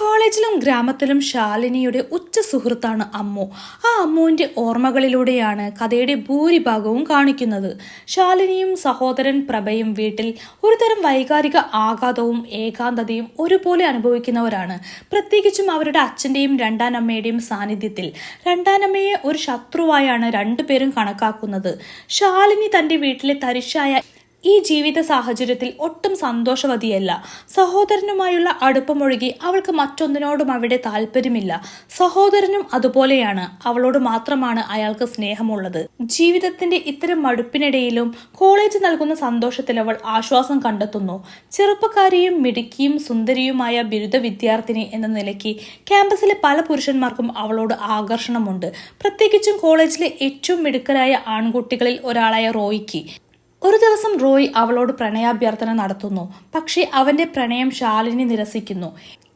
കോളേജിലും ഗ്രാമത്തിലും ശാലിനിയുടെ ഉച്ച സുഹൃത്താണ് അമ്മു. ആ അമ്മുവിന്റെ ഓർമ്മകളിലൂടെയാണ് കഥയുടെ ഭൂരിഭാഗവും കാണിക്കുന്നത്. ശാലിനിയും സഹോദരൻ പ്രഭയും വീട്ടിൽ ഒരുതരം വൈകാരിക ആഘാതവും ഏകാന്തതയും ഒരുപോലെ അനുഭവിക്കുന്നവരാണ്. പ്രത്യേകിച്ചും അവരുടെ അച്ഛന്റെയും രണ്ടാനമ്മയുടെയും സാന്നിധ്യത്തിൽ. രണ്ടാനമ്മയെ ഒരു ശത്രുവായാണ് രണ്ടുപേരും കണക്കാക്കുന്നത്. ശാലിനി തന്റെ വീട്ടിലെ തരിശായ ഈ ജീവിത സാഹചര്യത്തിൽ ഒട്ടും സന്തോഷവതിയല്ല. സഹോദരനുമായുള്ള അടുപ്പമൊഴുകി അവൾക്ക് മറ്റൊന്നിനോടും അവിടെ താല്പര്യമില്ല. സഹോദരനും അതുപോലെയാണ്. അവളോട് മാത്രമാണ് അയാൾക്ക് സ്നേഹമുള്ളത്. ജീവിതത്തിന്റെ ഇത്തരം മടുപ്പിനിടയിലും കോളേജ് നൽകുന്ന സന്തോഷത്തിൽ അവൾ ആശ്വാസം കണ്ടെത്തുന്നു. ചെറുപ്പക്കാരിയും മിടുക്കിയും സുന്ദരിയുമായ ബിരുദ വിദ്യാർത്ഥിനി എന്ന നിലയ്ക്ക് ക്യാമ്പസിലെ പല പുരുഷന്മാർക്കും അവളോട് ആകർഷണമുണ്ട്. പ്രത്യേകിച്ചും കോളേജിലെ ഏറ്റവും മിടുക്കരായ ആൺകുട്ടികളിൽ ഒരാളായ റോയിക്ക്. ഒരു ദിവസം റോയ് അവളോട് പ്രണയാഭ്യർത്ഥന നടത്തുന്നു. പക്ഷേ അവന്റെ പ്രണയം ശാലിനി നിരസിക്കുന്നു.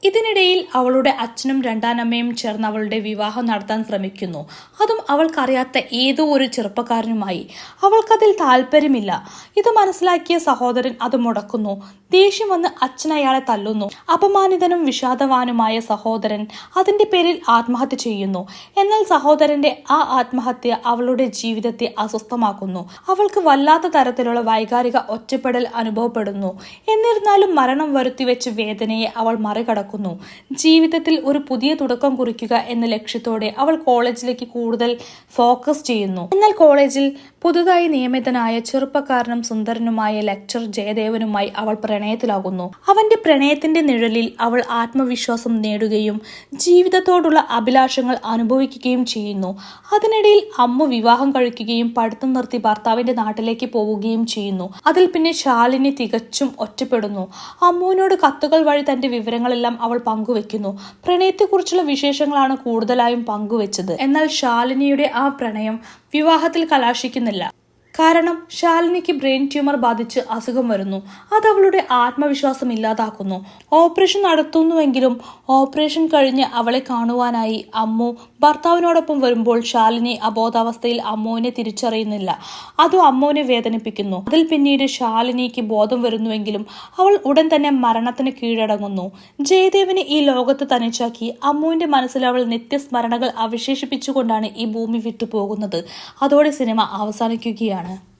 ഇതിനിടയിൽ അവളുടെ അച്ഛനും രണ്ടാനമ്മയും ചേർന്ന് അവളുടെ വിവാഹം നടത്താൻ ശ്രമിക്കുന്നു. അതും അവൾക്കറിയാത്ത ഏതോ ഒരു ചെറുപ്പക്കാരനുമായി. അവൾക്കതിൽ താല്പര്യമില്ല. ഇത് മനസ്സിലാക്കിയ സഹോദരൻ അത് മുടക്കുന്നു. ദേഷ്യം വന്ന് അച്ഛൻ അയാളെ തല്ലുന്നു. അപമാനിതനും വിഷാദവാനുമായ സഹോദരൻ അതിന്റെ പേരിൽ ആത്മഹത്യ ചെയ്യുന്നു. എന്നാൽ സഹോദരന്റെ ആ ആത്മഹത്യ അവളുടെ ജീവിതത്തെ അസ്വസ്ഥമാക്കുന്നു. അവൾക്ക് വല്ലാത്ത തരത്തിലുള്ള വൈകാരിക ഒറ്റപ്പെടൽ അനുഭവപ്പെടുന്നു. എന്നിരുന്നാലും മരണം വരുത്തിവെച്ച് വേദനയെ അവൾ മറികടക്കുന്നു ജീവിതത്തിൽ ഒരു പുതിയ തുടക്കം കുറിക്കുക എന്ന ലക്ഷ്യത്തോടെ അവൾ കോളേജിലേക്ക് കൂടുതൽ ഫോക്കസ് ചെയ്യുന്നു. എന്നാൽ കോളേജിൽ പുതുതായി നിയമിതനായ ചെറുപ്പക്കാരനും സുന്ദരനുമായ ലെക്ചർ ജയദേവനുമായി അവൾ പ്രണയത്തിലാകുന്നു. അവന്റെ പ്രണയത്തിന്റെ നിഴലിൽ അവൾ ആത്മവിശ്വാസം നേടുകയും ജീവിതത്തോടുള്ള അഭിലാഷങ്ങൾ അനുഭവിക്കുകയും ചെയ്യുന്നു. അതിനിടയിൽ അമ്മ വിവാഹം കഴിക്കുകയും പഠിത്തം നിർത്തി ഭർത്താവിന്റെ നാട്ടിലേക്ക് പോവുകയും ചെയ്യുന്നു. അതിൽ പിന്നെ ശാലിനി തികച്ചും ഒറ്റപ്പെടുന്നു. അമ്മുവിനോട് കത്തുകൾ വഴി തന്റെ വിവരങ്ങളെല്ലാം അവൾ പങ്കുവെക്കുന്നു. പ്രണയത്തെക്കുറിച്ചുള്ള വിശേഷങ്ങളാണ് കൂടുതലായും പങ്കുവെച്ചത്. എന്നാൽ ശാലിനിയുടെ ആ പ്രണയം വിവാഹത്തിൽ കലാശിക്കുന്നില്ല. കാരണം ശാലിനിക്ക് ബ്രെയിൻ ട്യൂമർ ബാധിച്ച് അസുഖം വരുന്നു. അത് അവളുടെ ആത്മവിശ്വാസം ഇല്ലാതാക്കുന്നു. ഓപ്പറേഷൻ നടത്തുന്നുവെങ്കിലും ഓപ്പറേഷൻ കഴിഞ്ഞ് അവളെ കാണുവാനായി അമ്മു ഭർത്താവിനോടൊപ്പം വരുമ്പോൾ ശാലിനി അബോധാവസ്ഥയിൽ അമ്മുവിനെ തിരിച്ചറിയുന്നില്ല. അതും അമ്മുവിനെ വേദനിപ്പിക്കുന്നു. അതിൽ പിന്നീട് ശാലിനിക്ക് ബോധം വരുന്നുവെങ്കിലും അവൾ ഉടൻ തന്നെ മരണത്തിന് കീഴടങ്ങുന്നു. ജയദേവിനെ ഈ ലോകത്ത് തനിച്ചാക്കി അമ്മുവിന്റെ മനസ്സിൽ അവൾ നിത്യസ്മരണകൾ അവശേഷിപ്പിച്ചുകൊണ്ടാണ് ഈ ഭൂമി വിട്ടുപോകുന്നത്. അതോടെ സിനിമ അവസാനിക്കുകയാണ്.